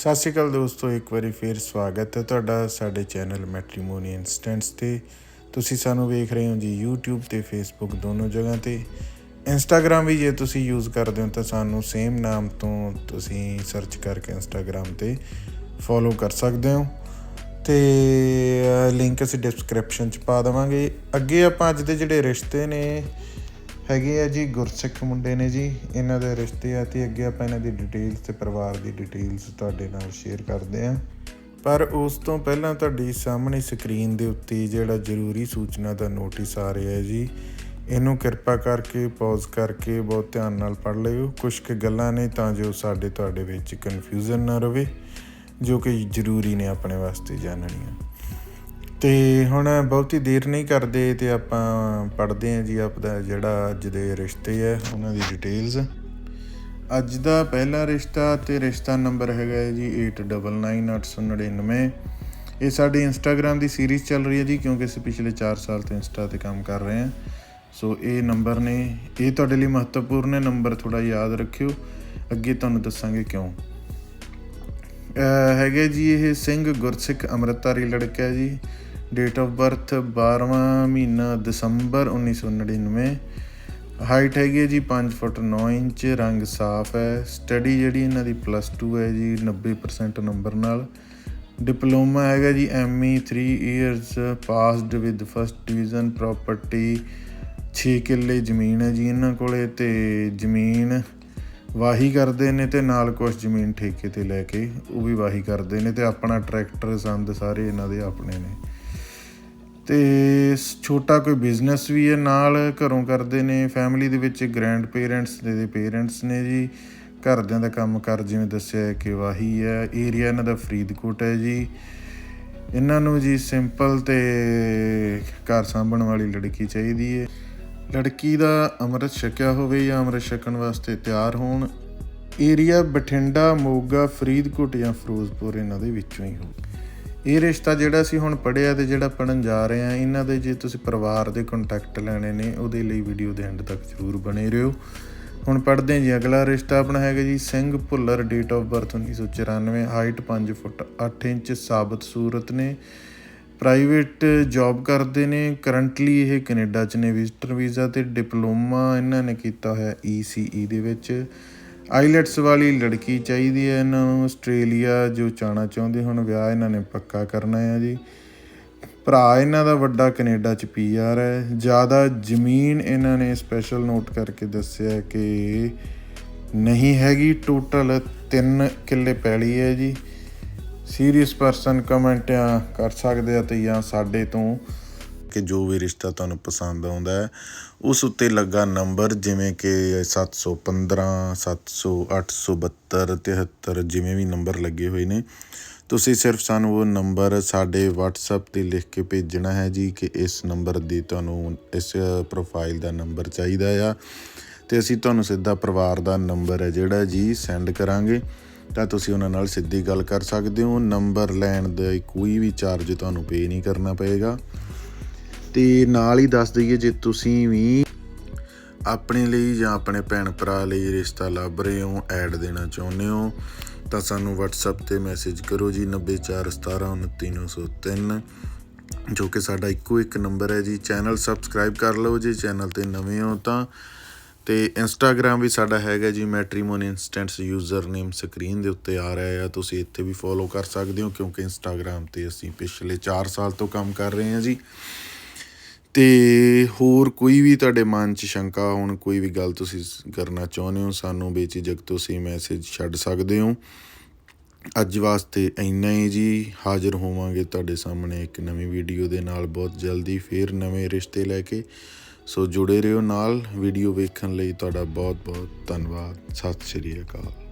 ਸਤਿ ਸ਼੍ਰੀ ਅਕਾਲ ਦੋਸਤੋ, ਇੱਕ ਵਾਰੀ ਫੇਰ ਸਵਾਗਤ ਹੈ ਤੁਹਾਡਾ ਸਾਡੇ ਚੈਨਲ ਮੈਟ੍ਰੀਮੋਨੀ ਇਨਸਟੈਂਟਸ ਤੇ। ਤੁਸੀਂ ਸਾਨੂੰ ਵੇਖ ਰਹੇ ਹੋ ਜੀ YouTube ਤੇ Facebook ਦੋਨੋਂ ਜਗ੍ਹਾ ਤੇ। Instagram ਵੀ ਜੇ ਤੁਸੀਂ ਯੂਜ਼ ਕਰਦੇ ਹੋ ਤਾਂ ਸਾਨੂੰ ਸੇਮ ਨਾਮ ਤੋਂ ਤੁਸੀਂ ਸਰਚ ਕਰਕੇ Instagram ਤੇ ਫੋਲੋ ਕਰ ਸਕਦੇ ਹੋ। ਤੇ ਲਿੰਕ ਅਸੀਂ ਡਿਸਕ੍ਰਿਪਸ਼ਨ ਚ ਪਾ ਦੇਵਾਂਗੇ। ਅੱਗੇ ਆਪਾਂ ਅੱਜ ਦੇ ਜਿਹੜੇ ਰਿਸ਼ਤੇ ਨੇ ਹੈਗੇ ਆ ਜੀ, ਗੁਰਸਿੱਖ ਮੁੰਡੇ ਨੇ ਜੀ, ਇਹਨਾਂ ਦੇ ਰਿਸ਼ਤੇ ਆ ਤੇ ਅੱਗੇ ਆਪਾਂ ਇਹਨਾਂ ਦੀ ਡਿਟੇਲਸ ਤੇ ਪਰਿਵਾਰ ਦੀ ਡਿਟੇਲਸ ਤੁਹਾਡੇ ਨਾਲ ਸ਼ੇਅਰ ਕਰਦੇ ਆ। ਪਰ ਉਸ ਤੋਂ ਪਹਿਲਾਂ ਤੁਹਾਡੀ ਸਾਹਮਣੇ ਸਕਰੀਨ ਦੇ ਉੱਤੇ ਜਿਹੜਾ ਜ਼ਰੂਰੀ ਸੂਚਨਾ ਦਾ ਨੋਟਿਸ ਆ ਰਿਹਾ ਹੈ ਜੀ, ਇਹਨੂੰ ਕਿਰਪਾ ਕਰਕੇ ਪੌਜ਼ ਕਰਕੇ ਬਹੁਤ ਧਿਆਨ ਨਾਲ ਪੜ੍ਹ ਲਿਓ। ਕੁਝ ਕੁ ਗੱਲਾਂ ਨੇ ਤਾਂ ਜੋ ਸਾਡੇ ਤੁਹਾਡੇ ਵਿੱਚ ਕਨਫਿਊਜ਼ਨ ਨਾ ਰਵੇ, ਜੋ ਕਿ ਜ਼ਰੂਰੀ ਨੇ ਆਪਣੇ ਵਾਸਤੇ ਜਾਣਨੀਆਂ। ਤੇ ਹੁਣ ਬਹੁਤੀ ਦੇਰ ਨਹੀਂ ਕਰਦੇ ਤੇ ਆਪਾਂ ਪੜ੍ਹਦੇ ਹਾਂ ਜੀ ਆਪਦਾ ਜਿਹੜਾ ਅੱਜ ਦੇ ਰਿਸ਼ਤੇ ਹੈ, ਉਹਨਾਂ ਦੀ ਡਿਟੇਲਸ ਅੱਜ ਦਾ ਪਹਿਲਾ ਰਿਸ਼ਤਾ ਤੇ ਰਿਸ਼ਤਾ ਨੰਬਰ ਹੈਗਾ ਹੈ ਜੀ 899899 ਇਹ ਸਾਡੀ ਇੰਸਟਾਗ੍ਰam ਦੀ ਸੀਰੀਜ਼ ਚੱਲ ਰਹੀ ਹੈ ਜੀ, ਕਿਉਂਕਿ ਅਸੀਂ ਪਿਛਲੇ 4 ਸਾਲ ਤੋਂ ਇੰਸਟਾ ਤੇ ਕੰਮ ਕਰ ਰਹੇ ਹਾਂ। ਸੋ ਇਹ ਨੰਬਰ ਨੇ, ਇਹ ਤੁਹਾਡੇ ਲਈ ਮਹੱਤਵਪੂਰਨ ਹੈ ਨੰਬਰ ਥੋੜਾ ਯਾਦ ਰੱਖਿਓ। ਅੱਗੇ ਤੁਹਾਨੂੰ ਦੱਸਾਂਗੇ ਕਿਉਂ। ਹੈਗੇ ਜੀ ਇਹ ਸਿੰਘ ਗੁਰਸਿੱਖ ਅੰਮ੍ਰਿਤਧਾਰੀ ਲੜਕਾ ਹੈ ਜੀ। ਡੇਟ ਆਫ ਬਰਥ 12ਵਾਂ ਮਹੀਨਾ ਦਸੰਬਰ 1999 ਹਾਈਟ ਹੈਗੀ ਹੈ ਜੀ 5 ਫੁੱਟ 9 ਇੰਚ, ਰੰਗ ਸਾਫ਼ ਹੈ। ਸਟੱਡੀ ਜਿਹੜੀ ਇਹਨਾਂ ਦੀ ਪਲੱਸ 2 ਹੈ ਜੀ 90% ਨੰਬਰ ਨਾਲ। ਡਿਪਲੋਮਾ ਹੈਗਾ ਜੀ ME 3 years passed with first division property 6 ਕਿੱਲੇ ਜ਼ਮੀਨ ਹੈ ਜੀ ਇਹਨਾਂ ਕੋਲੇ ਤੇ ਜ਼ਮੀਨ ਵਾਹੀ ਕਰਦੇ ਨੇ ਤੇ ਨਾਲ ਕੁਝ ਜ਼ਮੀਨ ਠੇਕੇ ਤੇ ਲੈ ਕੇ ਉਹ ਵੀ ਵਾਹੀ ਕਰਦੇ ਨੇ ਤੇ ਆਪਣਾ ਟਰੈਕਟਰ ਸੰਦ ਸਾਰੇ ਇਹਨਾਂ ਦੇ ਆਪਣੇ ਨੇ। ਤੇ ਛੋਟਾ ਕੋਈ ਬਿਜ਼ਨਸ ਵੀ ਹੈ, ਨਾਲ ਘਰੋਂ ਕਰਦੇ ਨੇ ਫੈਮਿਲੀ ਦੇ ਵਿੱਚ ਗ੍ਰੈਂਡ ਪੇਰੈਂਟਸ ਦੇ ਪੇਰੈਂਟਸ ਨੇ ਜੀ। ਘਰਦਿਆਂ ਦਾ ਕੰਮ ਕਰ, ਜਿਵੇਂ ਦੱਸਿਆ ਹੈ ਕਿ ਵਾਹੀ ਹੈ। ਏਰੀਆ ਇਹਨਾਂ ਦਾ ਫਰੀਦਕੋਟ ਹੈ ਜੀ। ਇਹਨਾਂ ਨੂੰ ਜੀ ਸਿੰਪਲ ਤੇ ਘਰ ਸਾਂਭਣ ਵਾਲੀ ਲੜਕੀ ਚਾਹੀਦੀ ਹੈ। ਲੜਕੀ ਦਾ ਅੰਮ੍ਰਿਤ ਛਕਿਆ ਹੋਵੇ ਜਾਂ ਅੰਮ੍ਰਿਤ ਛਕਣ ਵਾਸਤੇ ਤਿਆਰ ਹੋਣ ਏਰੀਆ ਬਠਿੰਡਾ, ਮੋਗਾ, ਫਰੀਦਕੋਟ ਜਾਂ ਫਿਰੋਜ਼ਪੁਰ ਇਹਨਾਂ ਦੇ ਵਿੱਚੋਂ ਹੀ ਹੋਵੇ। ਇਹ ਰਿਸ਼ਤਾ ਜਿਹੜਾ ਅਸੀਂ ਹੁਣ ਪੜਿਆ ਤੇ ਜਿਹੜਾ ਪੜਨ ਜਾ ਰਹੇ ਆ ਇਹਨਾਂ ਦੇ ਜੇ ਤੁਸੀਂ ਪਰਿਵਾਰ ਦੇ ਕੰਟੈਕਟ ਲੈਣੇ ਨੇ, ਉਹਦੇ ਲਈ ਵੀਡੀਓ ਦੇ ਐਂਡ ਤੱਕ ਜ਼ਰੂਰ ਬਣੇ ਰਹੋ। ਹੁਣ ਪੜਦੇ ਹਾਂ ਜੀ, ਅਗਲਾ ਰਿਸ਼ਤਾ ਆਪਣਾ ਹੈਗਾ ਜੀ, Singh Bhullar date of birth 1994 height 5 foot 8 inch, ਸਾਬਤ ਸੂਰਤ ਨੇ। ਪ੍ਰਾਈਵੇਟ ਜੌਬ ਕਰਦੇ ਨੇ ਕਰੰਟਲੀ ਇਹ ਕੈਨੇਡਾ ਚ ਨੇ ਵਿਜ਼ਟਰ ਵੀਜ਼ਾ ਤੇ ਡਿਪਲੋਮਾ ਇਹਨਾਂ ਨੇ ਕੀਤਾ ਹੋਇਆ ECE ਦੇ ਵਿੱਚ। ਆਈਲੈਟਸ ਵਾਲੀ ਲੜਕੀ ਚਾਹੀਦੀ ਹੈ ਇਹਨਾਂ ਨੂੰ, ਆਸਟ੍ਰੇਲੀਆ, ਜੋ ਚਾਣਾ ਚਾਹੁੰਦੇ ਹੁਣ, ਵਿਆਹ ਇਹਨਾਂ ਨੇ ਪੱਕਾ ਕਰਨਾ ਹੈ ਜੀ। ਭਰਾ ਇਹਨਾਂ ਦਾ ਵੱਡਾ ਕੈਨੇਡਾ ਚ ਪੀਆਰ ਹੈ। ਜ਼ਿਆਦਾ ਜ਼ਮੀਨ ਇਹਨਾਂ ਨੇ ਸਪੈਸ਼ਲ ਨੋਟ ਕਰਕੇ ਦੱਸਿਆ ਕਿ ਨਹੀਂ ਹੈਗੀ ਟੋਟਲ 3 ਕਿੱਲੇ ਪੈਲੀ ਹੈ ਜੀ। ਸੀਰੀਅਸ ਪਰਸਨ ਕਮੈਂਟ ਕਰ ਸਕਦੇ ਆ ਤੇ ਜਾਂ ਸਾਡੇ ਤੋਂ। ਕਿ ਜੋ ਵੀ ਰਿਸ਼ਤਾ ਤੁਹਾਨੂੰ ਪਸੰਦ ਆਉਂਦਾ ਹੈ, ਉਸ ਉੱਤੇ ਲੱਗਾ ਨੰਬਰ ਜਿਵੇਂ ਕਿ 715 700 872 73 ਜਿਵੇਂ ਵੀ ਨੰਬਰ ਲੱਗੇ ਹੋਏ ਨੇ। ਤੁਸੀਂ ਸਿਰਫ ਸਾਨੂੰ ਉਹ ਨੰਬਰ ਸਾਡੇ WhatsApp ਤੇ ਲਿਖ ਕੇ ਭੇਜਣਾ ਹੈ ਜੀ ਕਿ ਇਸ ਨੰਬਰ ਦੀ ਤੁਹਾਨੂੰ ਇਸ ਪ੍ਰੋਫਾਈਲ ਦਾ ਨੰਬਰ ਚਾਹੀਦਾ ਆ। ਤੇ ਅਸੀਂ ਤੁਹਾਨੂੰ ਸਿੱਧਾ ਪਰਿਵਾਰ ਦਾ ਨੰਬਰ ਹੈ ਜਿਹੜਾ ਜੀ ਸੈਂਡ ਕਰਾਂਗੇ। ਤਾਂ ਤੁਸੀਂ ਉਹਨਾਂ ਨਾਲ ਸਿੱਧੀ ਗੱਲ ਕਰ ਸਕਦੇ ਹੋ। ਨੰਬਰ ਲੈਣ ਦਾ ਕੋਈ ਵੀ ਚਾਰਜ ਤੁਹਾਨੂੰ ਪੇ ਨਹੀਂ ਕਰਨਾ ਪਏਗਾ। ਤੇ ਨਾਲ ਹੀ ਦੱਸ ਦਈਏ ਜੇ ਤੁਸੀਂ ਵੀ ਆਪਣੇ ਲਈ ਜਾਂ ਆਪਣੇ ਭੈਣ ਭਰਾ ਲਈ ਰਿਸ਼ਤਾ ਲੱਭ ਰਹੇ ਹੋ ਐਡ ਦੇਣਾ ਚਾਹੁੰਦੇ ਹੋ, ਤਾਂ ਸਾਨੂੰ WhatsApp ਤੇ ਮੈਸੇਜ ਕਰੋ ਜੀ 9417293903 ਜੋ ਕਿ ਸਾਡਾ ਇੱਕੋ ਇੱਕ ਨੰਬਰ ਹੈ ਜੀ। ਚੈਨਲ ਸਬਸਕ੍ਰਾਈਬ ਕਰ ਲਓ ਜੇ, ਚੈਨਲ ਤੇ ਨਵੇਂ ਹੋ ਤਾਂ। ਤੇ ਇੰਸਟਾਗ੍ਰam ਵੀ ਸਾਡਾ ਹੈਗਾ ਜੀ ਮੈਟ੍ਰੀਮੋਨੀ ਇਨਸਟੈਂਟਸ ਯੂਜ਼ਰ ਨੇਮ ਸਕਰੀਨ ਦੇ ਉੱਤੇ ਆ ਰਿਹਾ ਹੈ ਤੁਸੀਂ ਇੱਥੇ ਵੀ ਫੋਲੋ ਕਰ ਸਕਦੇ ਹੋ, ਕਿਉਂਕਿ ਇੰਸਟਾਗ੍ਰam ਤੇ ਅਸੀਂ ਪਿਛਲੇ 4 ਸਾਲ ਤੋਂ ਕੰਮ ਕਰ ਰਹੇ ਹਾਂ ਜੀ। ਅਤੇ ਹੋਰ ਕੋਈ ਵੀ ਤੁਹਾਡੇ ਮਨ 'ਚ ਸ਼ੰਕਾ, ਹੋਣ ਕੋਈ ਵੀ ਗੱਲ ਤੁਸੀਂ ਕਰਨਾ ਚਾਹੁੰਦੇ ਹੋ, ਸਾਨੂੰ ਬੇਝਿਜਕ ਤੁਸੀਂ ਮੈਸੇਜ ਛੱਡ ਸਕਦੇ ਹੋ। ਅੱਜ ਵਾਸਤੇ ਇੰਨਾ ਹੀ ਜੀ, ਹਾਜ਼ਰ ਹੋਵਾਂਗੇ ਤੁਹਾਡੇ ਸਾਹਮਣੇ ਇੱਕ ਨਵੀਂ ਵੀਡੀਓ ਦੇ ਨਾਲ ਬਹੁਤ ਜਲਦੀ, ਫੇਰ ਨਵੇਂ ਰਿਸ਼ਤੇ ਲੈ ਕੇ। ਸੋ ਜੁੜੇ ਰਹੋ ਨਾਲ ਵੀਡੀਓ ਵੇਖਣ ਲਈ ਤੁਹਾਡਾ ਬਹੁਤ ਬਹੁਤ ਧੰਨਵਾਦ, ਸਤਿ ਸ਼੍ਰੀ ਅਕਾਲ।